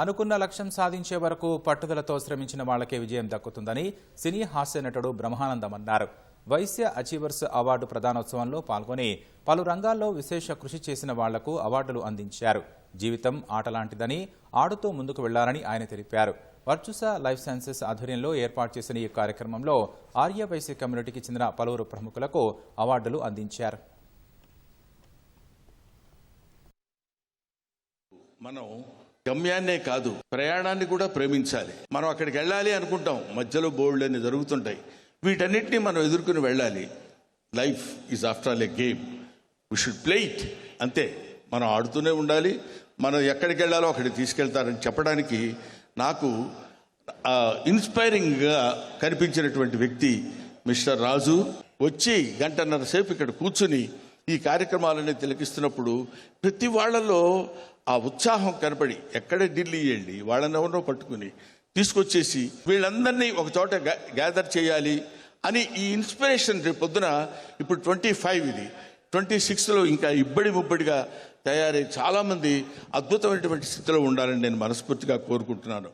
అనుకున్న లక్ష్యం సాధించే వరకు పట్టుదలతో శ్రమించిన వాళ్ళకే విజయం దక్కుతుందని సినీ హాస్య నటుడు బ్రహ్మానందం అన్నారు. వైశ్య అచీవర్స్ అవార్డు ప్రదానోత్సవంలో పాల్గొని పలు రంగాల్లో విశేష కృషి చేసిన వాళ్ళకు అవార్డులు అందించారు. జీవితం ఆటలాంటిదని ఆడుతూ ముందుకు వెళ్ళాలని ఆయన తెలిపారు. వర్చుసా లైఫ్ సైన్సెస్ ఆధ్వర్యంలో ఏర్పాటు చేసిన ఈ కార్యక్రమంలో ఆర్య వైశ్య కమ్యూనిటీకి చెందిన పలువురు ప్రముఖులకు అవార్డులు అందించారు. మనం గమ్యాన్నే కాదు ప్రయాణాన్ని కూడా ప్రేమించాలి. మనం అక్కడికి వెళ్ళాలి అనుకుంటాం. మధ్యలో బోల్డ్ అని జరుగుతుంటాయి. వీటన్నిటిని మనం ఎదుర్కొని వెళ్ళాలి. Life is after all a game we should play it అంతే. మనం ఆడుతూనే ఉండాలి. మనం ఎక్కడికి వెళ్ళాలో అక్కడికి తీసుకెళ్తారని చెప్పడానికి నాకు ఇన్స్పైరింగ్గా కనిపించినటువంటి వ్యక్తి మిస్టర్ రాజు వచ్చి గంటన్నర సేపు ఇక్కడ కూర్చుని ఈ కార్యక్రమాలని తిలకిస్తున్నప్పుడు ప్రతి వాళ్ళలో ఆ ఉత్సాహం కనపడి ఎక్కడ ఢిల్లీ వెళ్ళి వాళ్ళని ఎవరినో పట్టుకుని తీసుకొచ్చేసి వీళ్ళందరినీ ఒక చోట గ్యాదర్ చేయాలి అని ఈ ఇన్స్పిరేషన్ రేపు పొద్దున ఇప్పుడు ట్వంటీ ఫైవ్ ఇది. ట్వంటీ సిక్స్లో ఇంకా ఇబ్బడి ముబ్బడిగా తయారై చాలామంది అద్భుతమైనటువంటి స్థితిలో ఉండాలని నేను మనస్ఫూర్తిగా కోరుకుంటున్నాను.